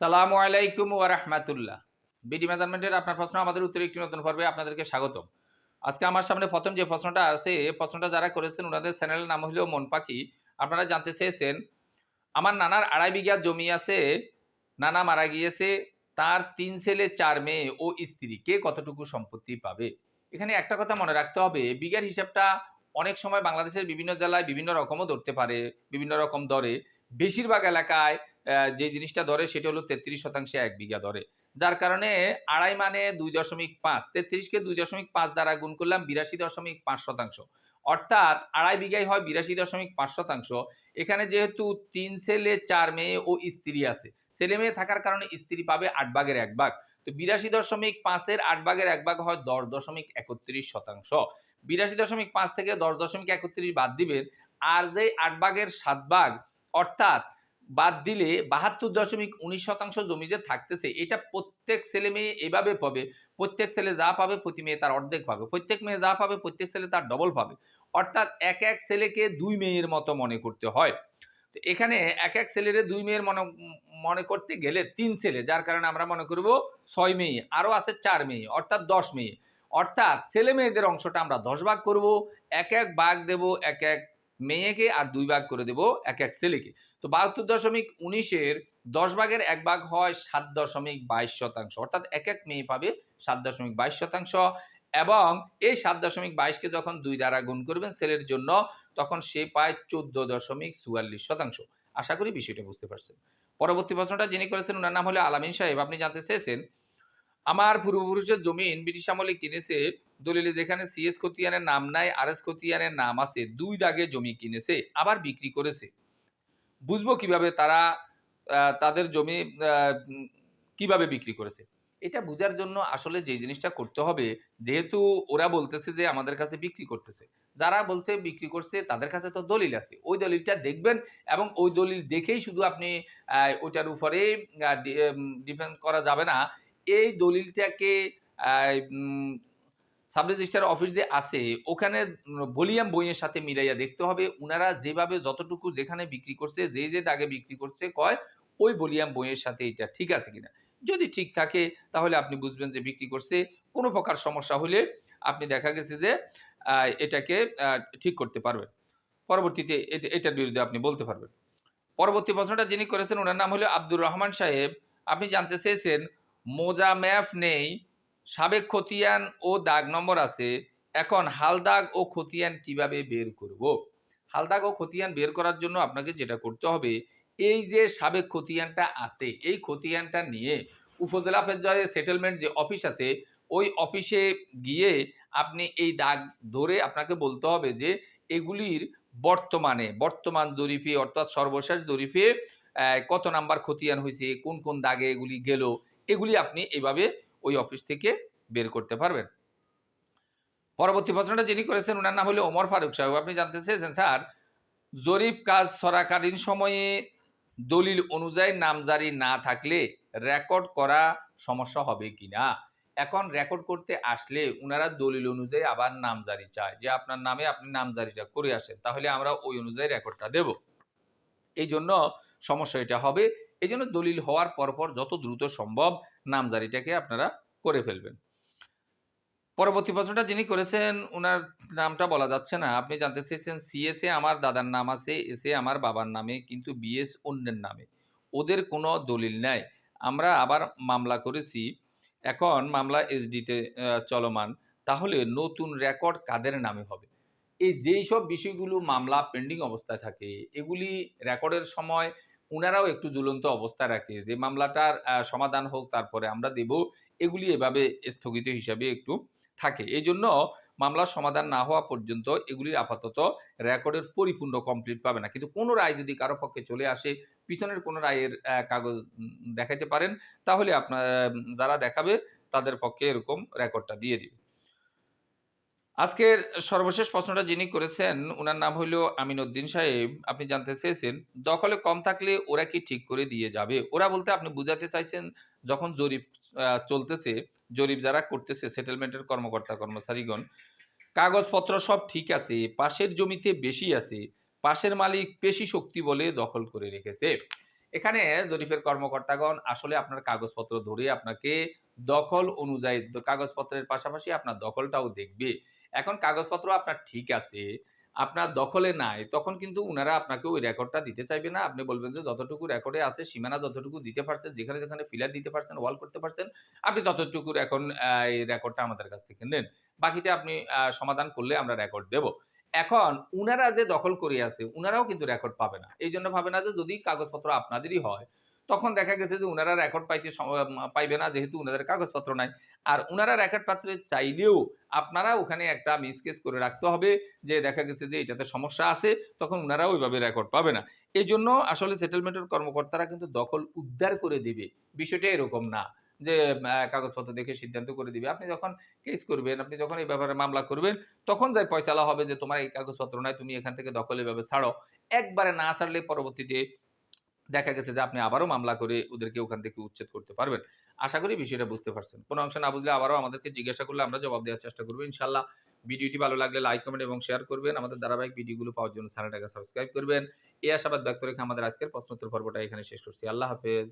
সালামু আলাইকুম ওয়া রাহমাতুল্লাহ। বিডি মেজারমেন্টের আপনার প্রশ্ন, আমাদের উত্তরে একটি নতুন পর্বে আপনাদেরকে স্বাগতম। আজকে আমার সামনে প্রথম যে প্রশ্নটা আছে প্রশ্নটা যারা করেছেন, ওনাদের চ্যানেলের নাম হলো মন পাখি আপনারা জানতে চেয়েছেন, আমার নানার আড়াই বিঘা জমি আছে, নানা মারা গিয়েছে, তার তিন ছেলে, চার মেয়ে ও স্ত্রী। কে কতটুকু সম্পত্তি পাবে? এখানে একটা কথা মনে রাখতে হবে, বিঘার হিসাবটা অনেক সময় বাংলাদেশের বিভিন্ন জেলায় বিভিন্ন রকমও ধরতে পারে, বিভিন্ন রকম দরে বেশিরভাগ এলাকায় যে জিনিসটা ধরে সেটা হলো তেত্রিশ শতাংশে এক বিঘা ধরে। যার কারণে আড়াই মানে দুই দশমিক পাঁচ। তেত্রিশকে দুই দশমিক পাঁচ দ্বারা গুণ করলাম বিরাশি দশমিক পাঁচ শতাংশ। অর্থাৎ আড়াই বিঘাই হয় বিরাশি দশমিক পাঁচ শতাংশ। এখানে যেহেতু তিন ছেলে, চার মেয়ে ও স্ত্রী আছে, ছেলে মেয়ে থাকার কারণে স্ত্রী পাবে আট ভাগের এক ভাগ। তো বিরাশি দশমিক পাঁচের আট ভাগের এক ভাগ হয় দশ দশমিক একত্রিশ শতাংশ। বিরাশি দশমিক পাঁচ থেকে দশ দশমিক একত্রিশ বাদ দিবেন। আর যে আট ভাগের সাত ভাগ, অর্থাৎ বাদ দিলে বাহাত্তর দশমিক উনিশ শতাংশ জমি যে থাকতেছে, এটা প্রত্যেক ছেলে মেয়ে এভাবে পাবে। প্রত্যেক ছেলে যা পাবে, প্রতি মেয়ে তার অর্ধেক পাবে। প্রত্যেক মেয়ে যা পাবে, প্রত্যেক ছেলে তার ডবল পাবে। অর্থাৎ এক এক ছেলেকে দুই মেয়ের মতো মনে করতে হয়। তো এখানে এক এক ছেলের দুই মেয়ের মনে মনে করতে গেলে তিন ছেলে, যার কারণে আমরা মনে করব ছয় মেয়ে, আরও আছে চার মেয়ে, অর্থাৎ দশ মেয়ে। অর্থাৎ ছেলে মেয়েদের অংশটা আমরা দশ ভাগ করব, এক এক ভাগ দেব, এক এক মেয়েকে আর দুই ভাগ করে দেব এক এক ছেলেকে। তো বাহাত্তর দশমিক উনিশের দশ ভাগের এক ভাগ হয় সাত দশমিক বাইশ শতাংশ। অর্থাৎ এক এক মেয়ে পাবে সাত দশমিক বাইশ শতাংশ এবং এই সাত দশমিক বাইশকে যখন দুই দ্বারা গুণ করবেন ছেলের জন্য, তখন সে পায় চোদ্দ দশমিক চুয়াল্লিশ শতাংশ। আশা করি বিষয়টা বুঝতে পারছেন। পরবর্তী প্রশ্নটা যিনি করেছেন, ওনার নাম হলো আলামিন সাহেব। আপনি জানতে চেয়েছেন আমার পূর্বপুরুষের জমিন ব্রিটিশ আমলে কিনেছে। দলিলে যেখানে সিএস খতিয়ানের নাম নাই আর এস খতিয়ানের নাম আছে, দুই দাগে জমি কিনেছে, আবার বিক্রি করেছে। বুঝব কীভাবে তারা তাদের জমি কীভাবে বিক্রি করেছে? এটা বোঝার জন্য আসলে যে জিনিসটা করতে হবে, যেহেতু ওরা বলতেছে যে আমাদের কাছে বিক্রি করতেছে। যারা বলছে বিক্রি করছে, তাদের কাছে তো দলিল আছে। ওই দলিলটা দেখবেন এবং ওই দলিল দেখেই শুধু আপনি ওইটার উপরে ডিপেন্ড করা যাবে না এই দলিলটাকে সাব রেজিস্ট্রার অফিস যে আছে, ওখানে ভলিউম বইয়ের সাথে মিলাইয়া দেখতে হবে। ওনারা যেভাবে যতটুকু যেখানে বিক্রি করছে, যে যে দাগে বিক্রি করছে, কয় ওই ভলিউম বইয়ের সাথে এটা ঠিক আছে কিনা। যদি ঠিক থাকে, তাহলে আপনি বুঝবেন যে বিক্রি করছে। কোনো প্রকার সমস্যা হলে আপনি দেখা গেছে যে এটাকে ঠিক করতে পারবেন। পরবর্তীতে এটা- এটার বিরুদ্ধে আপনি বলতে পারবেন। পরবর্তী প্রশ্নটা যিনি করেছেন, ওনার নাম হলো আব্দুর রহমান সাহেব। আপনি জানতে চেয়েছেন মোজা ম্যাপ নেই, সাবেক খতিয়ান ও দাগ নম্বর আছে, এখন হালদাগ ও খতিয়ান কীভাবে বের করব? হালদাগ ও খতিয়ান বের করার জন্য আপনাকে যেটা করতে হবে, এই যে সাবেক খতিয়ানটা আছে, এই খতিয়ানটা নিয়ে উপজেলা পর্যায়ে সেটেলমেন্ট যে অফিস আছে, ওই অফিসে গিয়ে আপনি এই দাগ ধরে আপনাকে বলতে হবে যে, এগুলির বর্তমানে, বর্তমান জরিপে, অর্থাৎ সর্বশেষ জরিপে কত নাম্বার খতিয়ান হয়েছে, কোন কোন দাগে এগুলি গেল এগুলি আপনি এইভাবে ওই অফিস থেকে বের করতে পারবেন। পরবর্তী প্রশ্নটা যিনি করেছেন ওনার নাম হলো ওমর ফারুক সাহেব। আপনি জানতে চেয়েছেন, স্যার, জরিপ কাজ চলাকালীন সময়ে দলিল অনুযায়ী নামজারি না থাকলে রেকর্ড করা সমস্যা হবে কিনা এখন রেকর্ড করতে আসলে ওনারা দলিল অনুযায়ী আবার নামজারি চায়। যে আপনার নামে আপনি নামজারিটা করে আসেন, তাহলে আমরা ওই অনুযায়ী রেকর্ডটা দেব। এই জন্য সমস্যা এটা হবে এই জন্য দলিল হওয়ার পরপর যত দ্রুত সম্ভব নামজারিটাকে আপনারা করে ফেলবেন। পরবর্তী প্রশ্নটা যিনি করেছেন ওনার নামটা বলা যাচ্ছে না। আপনি জানতে চেয়েছেন সিএসএ আমার দাদার নাম আছে এসএ আমার বাবার নামে, কিন্তু বিএস অন্যের নামে। ওদের কোনো দলিল নাই। আমরা আবার মামলা করেছি। এখন মামলা এসডিতে চলমান। তাহলে নতুন রেকর্ড কাদের নামে হবে? এই যেই সব বিষয়গুলো মামলা পেন্ডিং অবস্থায় থাকে, এগুলি রেকর্ডের সময় ওনারাও একটু ঝুলন্ত অবস্থায় রাখে। যে মামলাটার সমাধান হোক, তারপরে আমরা দেব, এগুলি এভাবে স্থগিত হিসাবে একটু থাকে। এই জন্য মামলার সমাধান না হওয়া পর্যন্ত এগুলি আপাতত রেকর্ডের পরিপূর্ণ কমপ্লিট পাবে না। কিন্তু কোনো রায় যদি কারও পক্ষে চলে আসে, পিছনের কোনো রায়ের কাগজ দেখাতে পারেন, তাহলে আপনার যারা দেখাবে, তাদের পক্ষে এরকম রেকর্ডটা দিয়ে দিবে। আজকের সর্বশেষ প্রশ্নটা যিনি করেছেন ওনার নাম হলো আমিন উদ্দিন সাহেব। আপনি জানতে চেয়েছেন, দখলে কম থাকলে ওরা কি ঠিক করে দিয়ে যাবে? ওরা বলতে আপনি বুঝাতে চাইছেন, যখন জরিপ চলতেছে, জরিপ যারা করতেছে সেটেলমেন্টের কর্মকর্তা, কর্মচারীগণ, কাগজপত্র সব ঠিক আছে, পাশের জমিতে বেশি আছে, পাশের মালিক পেশি শক্তি বলে দখল করে রেখেছে। এখানে জরিপের কর্মকর্তাগণ আসলে আপনার কাগজপত্র ধরে আপনাকে দখল অনুযায়ী, কাগজপত্রের পাশাপাশি আপনার দখলটাও দেখবে। এখন কাগজপত্র আপনার ঠিক আছে, আপনার দখলে নাই, তখন কিন্তু উনারা আপনাকে ওই রেকর্ডটা দিতে চাইবে না। আপনি বলবেন যে যতটুকু রেকর্ডে আছে, সীমানা যতটুকু দিতে পারছেন, যেখানে যেখানে ফিলার দিতে পারছেন ওয়াল করতে পারছেন, আপনি ততটুকুর এখন এই রেকর্ডটা আমাদের কাছ থেকে নেন। বাকিটা আপনি সমাধান করলে আমরা রেকর্ড দেব। এখন উনারা যে দখল করে আছে, উনারাও কিন্তু রেকর্ড পাবে না। এই জন্য ভাবে না যে যদি কাগজপত্র আপনাদেরই হয় তখন দেখা গেছে যে উনারা রেকর্ড পাইতে পাইবে না, যেহেতু উনাদের কাগজপত্র নাই। আর উনারা রেকর্ড পাত্রে চাইলেও আপনারা ওখানে একটা মিসকেস করে রাখতে হবে, যে দেখা গেছে যে এটাতে সমস্যা আছে, তখন উনারা ওইভাবে রেকর্ড পাবে না। এই জন্য আসলে সেটেলমেন্টের কর্মকর্তারা কিন্তু দখল উদ্ধার করে দিবে। বিষয়টা এরকম না যে কাগজপত্র দেখে সিদ্ধান্ত করে দিবে। আপনি যখন কেস করবেন, আপনি যখন এই ব্যাপারে মামলা করবেন, তখন যাই পয়সালা হবে যে তোমার এই কাগজপত্র নাই, তুমি এখান থেকে দখল এভাবে ছাড়ো। একবারে না ছাড়লে পরবর্তীতে দেখা গেছে যে আপনি আবারও মামলা করে ওদেরকে ওখান থেকে উচ্ছেদ করতে পারবেন। আশা করি বিষয়টা বুঝতে পারছেন। কোনো অংশ না বুঝলে আবারও আমাদেরকে জিজ্ঞাসা করলে আমরা জবাব দেওয়ার চেষ্টা করব ইনশাল্লাহ ভিডিওটি ভালো লাগলে লাইক, কমেন্ট এবং শেয়ার করবেন। আমাদের ধারাবাহিক ভিডিওগুলো পাওয়ার জন্য চ্যানেলটাকে সাবস্ক্রাইব করবেন। এই আশাবাদ ব্যক্ত রেখে আমাদের আজকের প্রশ্নোত্তর পর্বটা এখানে শেষ করছি। আল্লাহ হাফেজ।